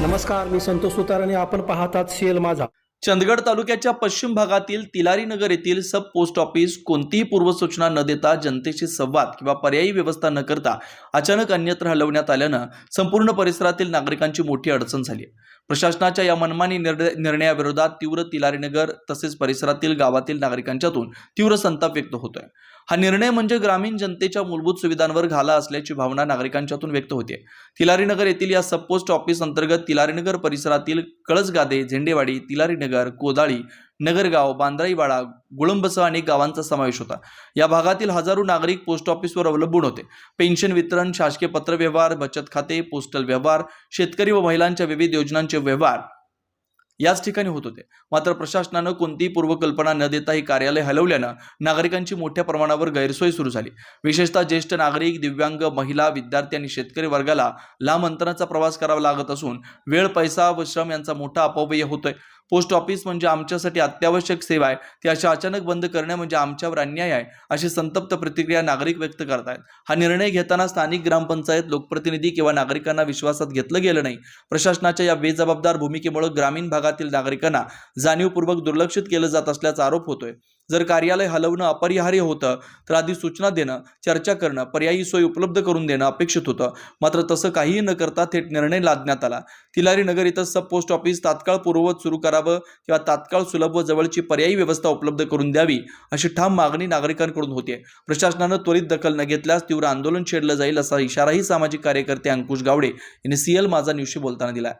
नमस्कार मी संतोष सुतार आणि आपण पाहतात शेल माझा चंदगड तालुक्याच्या पश्चिम भागातील तिलारी नगर येथील सब पोस्ट ऑफिस कोणतीही पूर्वसूचना न देता जनतेशी संवाद किंवा पर्यायी व्यवस्था न करता अचानक अन्यत्र हलवण्यात आल्यानं संपूर्ण परिसरातील नागरिकांची मोठी अडचण झाली आहे. प्रशासनाच्या या मनमानी निर्णय निर्णयाविरोधात तीव्र तिलारी नगर तसेच परिसरातील गावातील नागरिकांच्यातून तीव्र संताप व्यक्त होतोय हा निर्णय म्हणजे ग्रामीण जनतेच्या मूलभूत सुविधांवर घाला असल्याची भावना नागरिकांच्यातून व्यक्त होते. तिलारीनगर येथील या सब पोस्ट ऑफिस अंतर्गत तिलारीनगर परिसरातील कळसगादे झेंडेवाडी तिलारीनगर कोदाळी नगरगाव बांद्राईवाडा गुळंबसह अनेक गावांचा समावेश होता. या भागातील हजारो नागरिक पोस्ट ऑफिसवर अवलंबून होते. पेन्शन वितरण शासकीय पत्रव्यवहार बचत खाते पोस्टल व्यवहार शेतकरी व महिलांच्या विविध योजनांचे व्यवहार याच ठिकाणी होत होते. मात्र प्रशासनानं कोणतीही पूर्वकल्पना न देता हे कार्यालय हलवल्यानं नागरिकांची मोठ्या प्रमाणावर गैरसोय सुरू झाली. विशेषतः ज्येष्ठ नागरिक दिव्यांग महिला विद्यार्थी आणि शेतकरी वर्गाला लांब अंतराचा प्रवास करावा लागत असून वेळ पैसा व श्रम यांचा मोठा अपव्यय होतोय. पोस्ट ऑफिस म्हणजे आमच्यासाठी अत्यावश्यक सेवा आहे. ती अशा अचानक बंद करणे म्हणजे आमच्यावर अन्याय आहे अशी संतप्त प्रतिक्रिया नागरिक व्यक्त करतायत. हा निर्णय घेताना स्थानिक ग्रामपंचायत लोकप्रतिनिधी किंवा नागरिकांना विश्वासात घेतलं गेलं नाही. प्रशासनाच्या या बेजबाबदार भूमिकेमुळे ग्रामीण भागात भागातील नागरिकांना जाणीवपूर्वक दुर्लक्षित केलं जात असल्याचा आरोप होतोय. जर कार्यालय हलवणं अपरिहार्य होतं तर आधी सूचना देणं चर्चा करणं पर्यायी सोय उपलब्ध करून देणं अपेक्षित होतं. मात्र तसं काहीही न करता थेट निर्णय लादण्यात आला. तिलारी नगर इथं सब पोस्ट ऑफिस तात्काळ पूर्ववत सुरू करावं किंवा तात्काळ सुलभ व जवळची पर्यायी व्यवस्था उपलब्ध करून द्यावी अशी ठाम मागणी नागरिकांकडून होते प्रशासनानं त्वरित दखल न घेतल्यास तीव्र आंदोलन छेडलं जाईल असा इशाराही सामाजिक कार्यकर्ते अंकुश गावडे यांनी सीएल माझा न्यूजशी बोलताना दिला